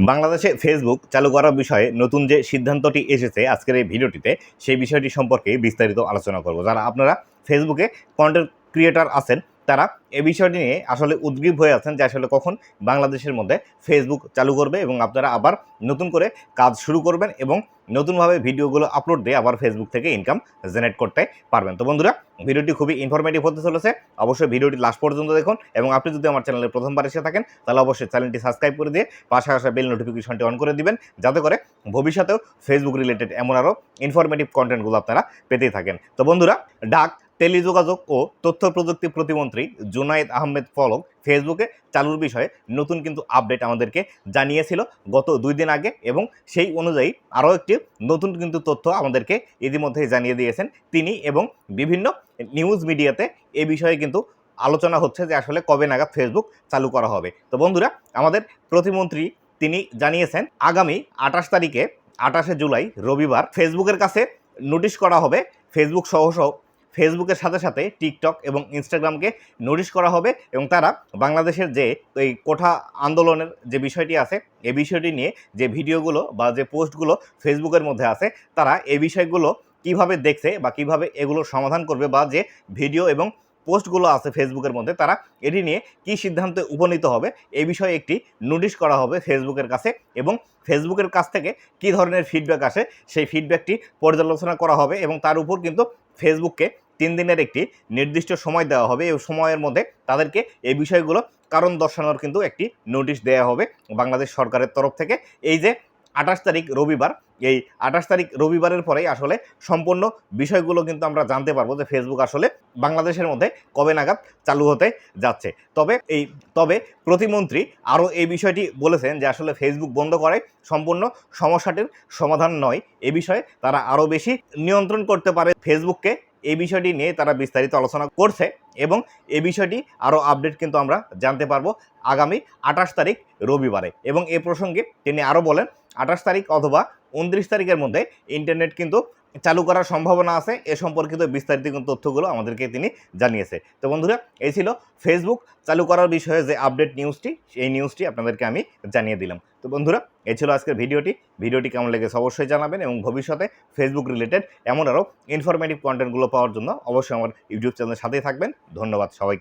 বাংলাদেশে ফেসবুক চালু করার বিষয়ে নতুন যে সিদ্ধান্তটি এসেছে আজকের এই ভিডিওটিতে, সেই বিষয়টি সম্পর্কে বিস্তারিত আলোচনা করব। যারা আপনারা ফেসবুকে কন্টেন্ট ক্রিয়েটার আছেন তারা এ বিষয়টি নিয়ে আসলে উদ্গ্রীব হয়ে আছেন যে আসলে কখন বাংলাদেশের মধ্যে ফেসবুক চালু করবে এবং আপনারা আবার নতুন করে কাজ শুরু করবেন এবং নতুনভাবে ভিডিওগুলো আপলোড দিয়ে আবার ফেসবুক থেকে ইনকাম জেনারেট করতে পারবেন। তো বন্ধুরা, ভিডিওটি খুবই ইনফরমেটিভ হতে চলেছে। অবশ্যই ভিডিওটি লাস্ট পর্যন্ত দেখুন এবং আপনি যদি আমার চ্যানেলে প্রথমবার এসে থাকেন, তাহলে অবশ্যই চ্যানেলটি সাবস্ক্রাইব করে দিয়ে পাশে আসা বেল নোটিফিকেশনটি অন করে দিবেন, যাতে করে ভবিষ্যতেও ফেসবুক রিলেটেড এমন আরও ইনফরমেটিভ কন্টেন্টগুলো আপনারা পেতেই থাকেন। তো বন্ধুরা, ডাক টেলিযোগাযোগ ও তথ্য প্রযুক্তি প্রতিমন্ত্রী জুনাইদ আহমেদ ফলক ফেসবুকে চালুর বিষয়ে নতুন কিন্তু আপডেট আমাদেরকে জানিয়েছিল গত দুই দিন আগে এবং সেই অনুযায়ী আরও একটি নতুন কিন্তু তথ্য আমাদেরকে ইতিমধ্যেই জানিয়ে দিয়েছেন তিনি এবং বিভিন্ন নিউজ মিডিয়াতে এ বিষয়ে কিন্তু আলোচনা হচ্ছে যে আসলে কবে নাগাদ ফেসবুক চালু করা হবে। তো বন্ধুরা, আমাদের প্রতিমন্ত্রী তিনি জানিয়েছেন, আগামী আঠাশ তারিখে, আঠাশে জুলাই রবিবার ফেসবুকের কাছে নোটিশ করা হবে। ফেসবুক সহ সহ ফেসবুকের সাথে সাথে টিকটক এবং ইনস্টাগ্রামকে নোটিশ করা হবে এবং তারা বাংলাদেশের যে এই কোঠা আন্দোলনের যে বিষয়টি আছে, এই বিষয়টি নিয়ে যে ভিডিওগুলো বা যে পোস্টগুলো ফেসবুকের মধ্যে আছে, তারা এই বিষয়গুলো কীভাবে দেখছে বা কীভাবে এগুলো সমাধান করবে বা যে ভিডিও এবং পোস্টগুলো আছে ফেসবুকের মধ্যে, তারা এটি নিয়ে কি সিদ্ধান্তে উপনীত হবে, এই বিষয়ে একটি নোটিশ করা হবে ফেসবুকের কাছে এবং ফেসবুকের কাছ থেকে কি ধরনের ফিডব্যাক আসে, সেই ফিডব্যাকটি পর্যালোচনা করা হবে এবং তার উপর কিন্তু ফেসবুককে তিন দিনের একটি নির্দিষ্ট সময় দেওয়া হবে। এই সময়ের মধ্যে তাদেরকে এই বিষয়গুলো কারণ দর্শানোর কিন্তু একটি নোটিশ দেওয়া হবে বাংলাদেশ সরকারের তরফ থেকে। এই যে আঠাশ তারিখ রবিবার। এই আঠাশ তারিখ রবিবারের পরেই আসলে সম্পূর্ণ বিষয়গুলো কিন্তু আমরা জানতে পারব যে ফেসবুক আসলে বাংলাদেশের মধ্যে কবে নাগাদ চালু হতে যাচ্ছে। তবে এই, তবে প্রতিমন্ত্রী আরও এই বিষয়টি বলেছেন যে আসলে ফেসবুক বন্ধ করে সম্পূর্ণ সমস্যাটির সমাধান নয়। এ বিষয়ে তারা আরও বেশি নিয়ন্ত্রণ করতে পারে ফেসবুককে এই বিষয়টি নিয়ে তারা বিস্তারিত আলোচনা করছে এবং এ বিষয়টি আরও আপডেট কিন্তু আমরা জানতে পারব আগামী আঠাশ তারিখ রবিবারে। এবং এ প্রসঙ্গে তিনি আরও বলেন আঠাশ তারিখ অথবা উনত্রিশ তারিখের মধ্যে ইন্টারনেট কিন্তু চালু করার সম্ভাবনা আছে। এ সম্পর্কিত বিস্তারিত তথ্যগুলো আমাদেরকে তিনি জানিয়েছে। তো বন্ধুরা, এই ছিল ফেসবুক চালু করার বিষয়ে যে আপডেট নিউজটি এই নিউজটি আপনাদেরকে আমি জানিয়ে দিলাম। তো বন্ধুরা, এই ছিল আজকের ভিডিওটি। ভিডিওটি কেমন লেগেছে অবশ্যই জানাবেন এবং ভবিষ্যতে ফেসবুক রিলেটেড এমন আরও ইনফরমেটিভ কন্টেন্টগুলো পাওয়ার জন্য অবশ্যই আমার ইউটিউব চ্যানেলের সাথেই থাকবেন। ধন্যবাদ সবাইকে।